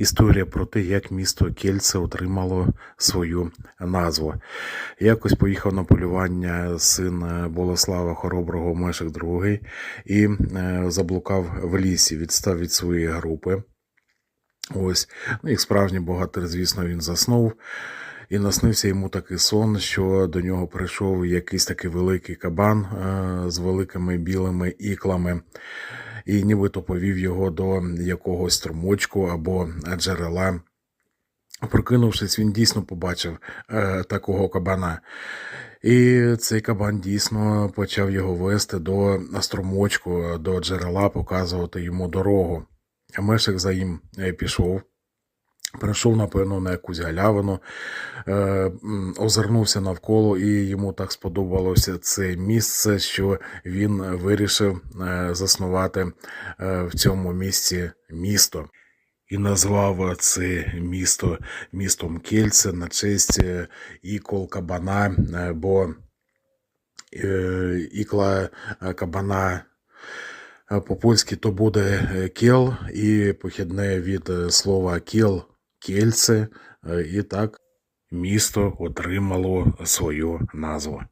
Історія про те, як місто Кельце отримало свою назву. Якось поїхав на полювання син е, Болеслава Хороброго Мешик II і е, заблукав в лісі, відстав від своєї групи. Ось, ну, як справжній богатир, звісно, він заснув. І наснився йому такий сон, що до нього прийшов якийсь такий великий кабан е, з великими білими іклами, і нібито повів його до якогось струмочку або джерела. Прокинувшись, він дійсно побачив е, такого кабана. І цей кабан дійсно почав його вести до струмочку, до джерела, показувати йому дорогу. Мешик за їм е, пішов. Прийшов, напевно, на якусь галявину, е, озирнувся навколо, і йому так сподобалося це місце, що він вирішив е, заснувати е, в цьому місці місто. І назвав це місто містом Кельце на честь ікол кабана, бо ікла кабана е, по-польськи то буде кел, і похідне від слова кел кельце, е, і так місто отримало свою назву.